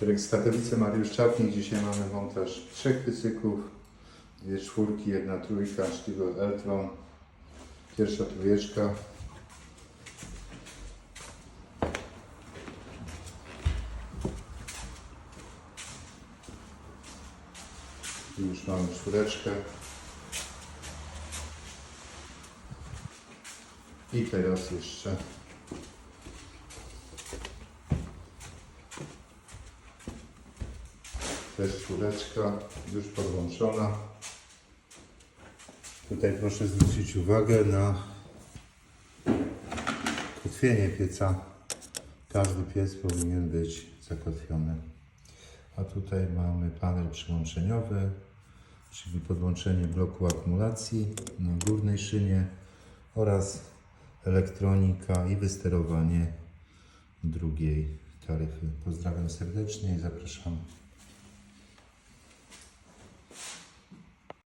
Rex Katowice, Mariusz Czapnik. Dzisiaj mamy montaż trzech wysyków. Dwie czwórki, jedna trójka, Stiebel Eltron. Pierwsza trójeczka. Tu już mamy czwóreczkę. I teraz jeszcze też czwóreczka już podłączona. Tutaj proszę zwrócić uwagę na kotwienie pieca. Każdy piec powinien być zakotwiony. A tutaj mamy panel przyłączeniowy, czyli podłączenie bloku akumulacji na górnej szynie oraz elektronika i wysterowanie drugiej taryfy. Pozdrawiam serdecznie i zapraszam